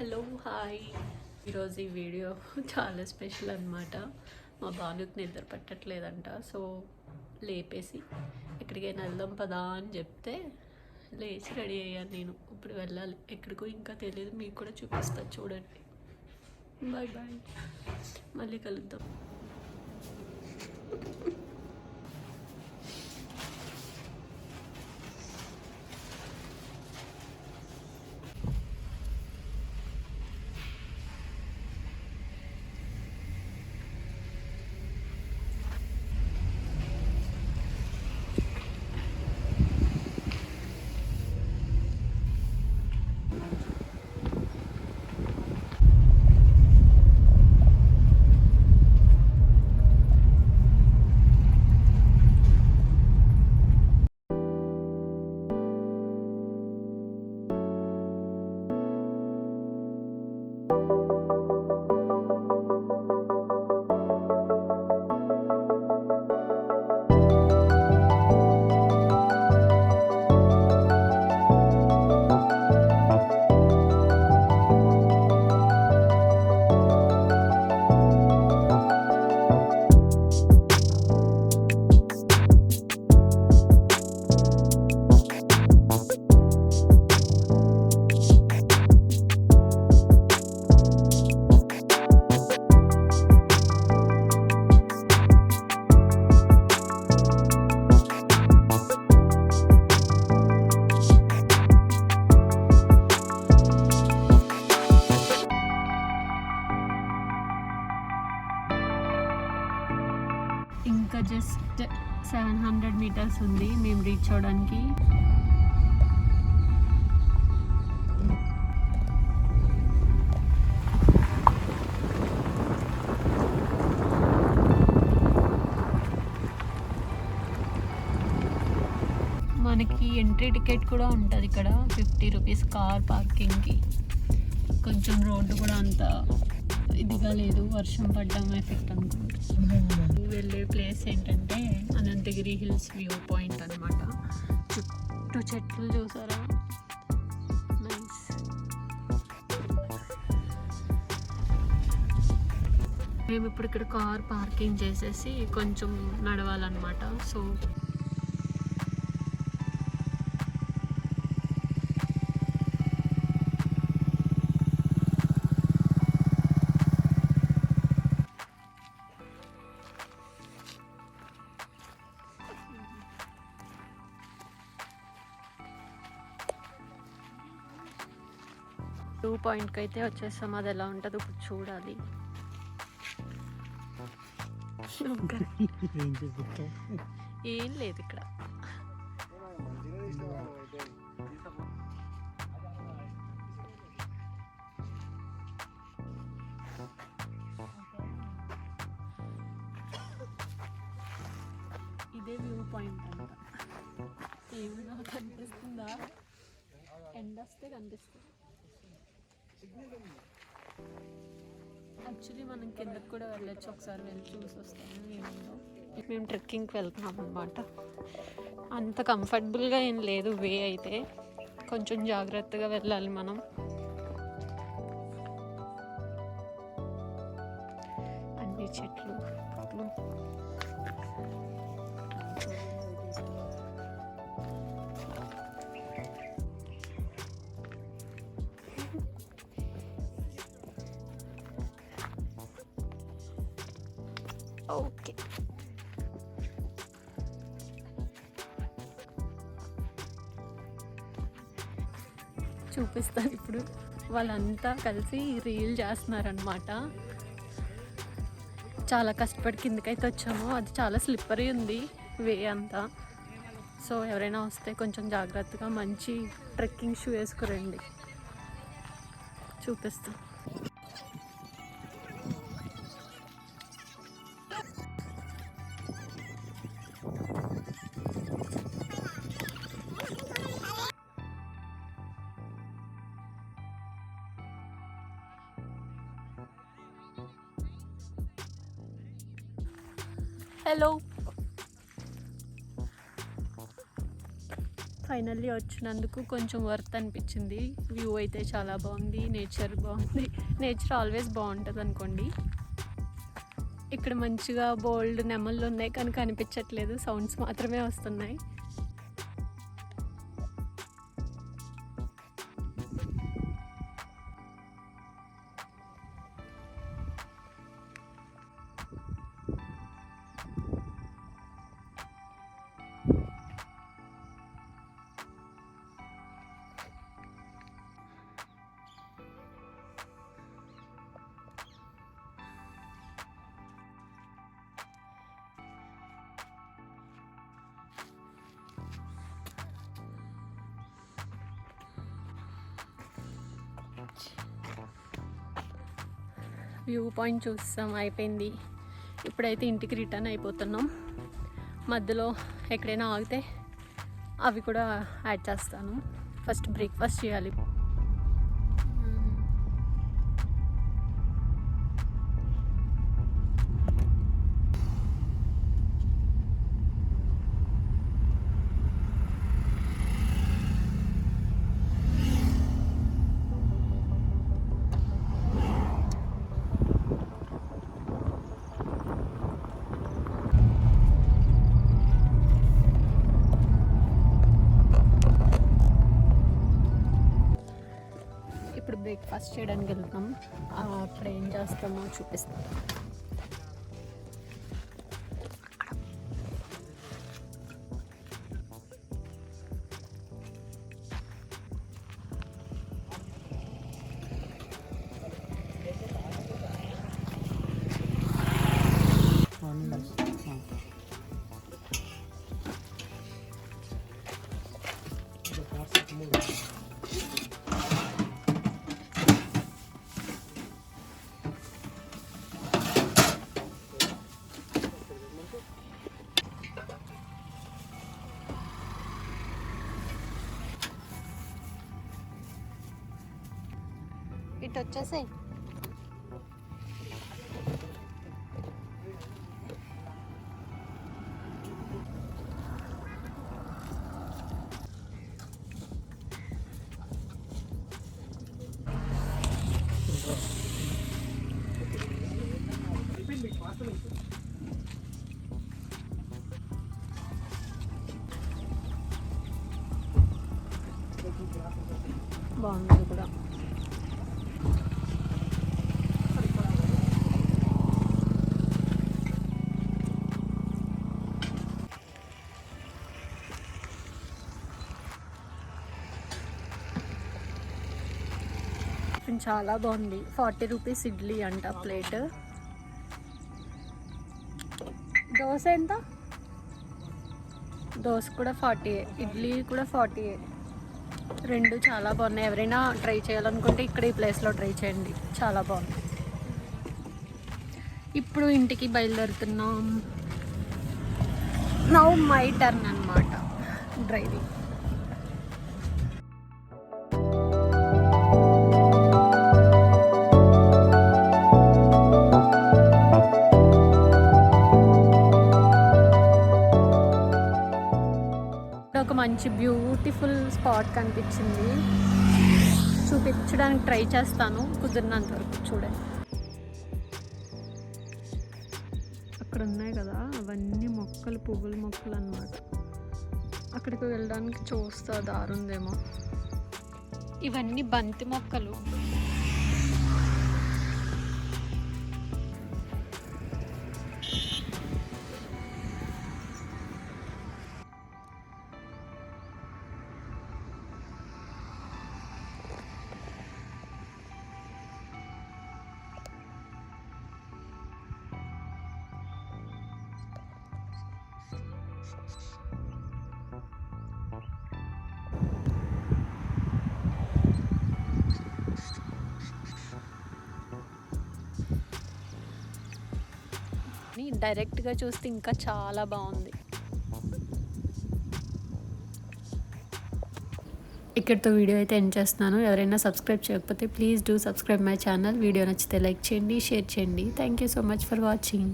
Hello hi. ఈరోజు ఈ video చాలా స్పెషల్ అనమాట మా బాలుకి నిద్ర పట్టట్లేదంట సో లేపేసి ఎక్కడికైనా వెళ్దాం పదా అని చెప్తే లేచి రెడీ అయ్యాను నేను. ఇప్పుడు వెళ్ళాలి. ఎక్కడికో ఇంకా తెలియదు మీకు కూడా చూపిస్తాను చూడండి. Bye bye. మళ్ళీ కలుద్దాం. ఇంకా జస్ట్ సెవెన్ హండ్రెడ్ మీటర్స్ ఉంది. మేము రీచ్ అవడానికి మనకి ఎంట్రీ టికెట్ కూడా ఉంటుంది ఇక్కడ. ఫిఫ్టీ రూపీస్ కార్ పార్కింగ్కి కొంచెం రోడ్డు కూడా అంత ఇదిగా లేదు. వర్షం పడ్డం ఎఫెక్ట్ అంతా ప్లేస్ ఏంటంటే అనంతగిరి హిల్స్ వ్యూ పాయింట్ అనమాట చుట్టూ చెట్లు చూసారా? నైస్ మేము ఇప్పుడు ఇక్కడ కార్ పార్కింగ్ చేసేసి కొంచెం నడవాలన్నమాట. సో పాయింట్కి అయితే వచ్చేస్తాం. అది ఎలా ఉంటుందో ఇప్పుడు చూడాలి. ఏం లేదు ఇక్కడ. ఇదే వ్యూ పాయింట్ అంట. ఏమైనా కనిపిస్తుందా? ఎండ వస్తే కనిపిస్తుంది. యాక్చువల్లీ మనం కిందకి కూడా వెళ్ళొచ్చు. ఒకసారి వెళ్ళి చూసి వస్తాము. ఏముందో. మేము ట్రెక్కింగ్కి వెళ్తున్నాం అనమాట అంత కంఫర్టబుల్గా ఏం లేదు వే అయితే. కొంచెం జాగ్రత్తగా వెళ్ళాలి మనం. ఓకే. చూపిస్తారు ఇప్పుడు. వాళ్ళంతా కలిసి రీల్ చేస్తున్నారనమాట చాలా కష్టపడి కిందకైతే వచ్చాము. అది చాలా స్లిప్పరీ ఉంది వే అంతా. సో ఎవరైనా వస్తే కొంచెం జాగ్రత్తగా మంచి ట్రెక్కింగ్ షూ వేసుకురండి. చూపిస్తాను. హలో ఫైనల్లీ వచ్చినందుకు కొంచెం వర్త్ అనిపించింది. వ్యూ అయితే చాలా బాగుంది నేచర్ బాగుంది. నేచర్ ఆల్వేస్ బాగుంటుంది అనుకోండి. ఇక్కడ మంచిగా బోల్డ్ నెమళ్ళు ఉన్నాయి కానీ కనిపించట్లేదు సౌండ్స్ మాత్రమే వస్తున్నాయి. వ్యూ పాయింట్ చూస్తాం అయిపోయింది. ఇప్పుడైతే ఇంటికి రిటర్న్ అయిపోతున్నాం. మధ్యలో ఎక్కడైనా ఆగితే అవి కూడా యాడ్ చేస్తాను. ఫస్ట్ బ్రేక్ఫాస్ట్ చేయాలి. బ్రేక్ఫాస్ట్ చేయడానికి వెళ్తాం. అక్కడ ఏం చేస్తామో చూపిస్తాం. ఇటు వచ్చేసాయి. బాగుంది కూడా. టిఫిన్ చాలా బాగుంది. ఫార్టీ రూపీస్ ఇడ్లీ అంట ప్లేట్. దోశ ఎంత? దోశ కూడా ఫార్టీ ఇడ్లీ కూడా ఫార్టీ రెండు చాలా బాగున్నాయి. ఎవరైనా ట్రై చేయాలనుకుంటే ఇక్కడ ఈ ప్లేస్లో ట్రై చేయండి. చాలా బాగుంది. ఇప్పుడు ఇంటికి బయలుదేరుతున్నాం. నౌ మై టర్న్ అనమాట డ్రైవింగ్. మంచి బ్యూటిఫుల్ స్పాట్ కనిపించింది. చూపించడానికి ట్రై చేస్తాను. కుదిరినంత వరకు చూడండి. అక్కడ ఉన్నాయి కదా అవన్నీ మొక్కలు పువ్వుల మొక్కలు అన్నమాట. అక్కడికి వెళ్ళడానికి చూస్తా దారుందేమో. ఇవన్నీ బంతి మొక్కలు. డైరెక్ట్గా చూస్తే ఇంకా చాలా బాగుంది. ఇక్కడితో వీడియో అయితే ఎండ్ చేస్తున్నాను. ఎవరైనా సబ్స్క్రైబ్ చేయకపోతే please do subscribe my channel. Video నచ్చితే లైక్ చేయండి షేర్ చేయండి. Thank you so much for watching.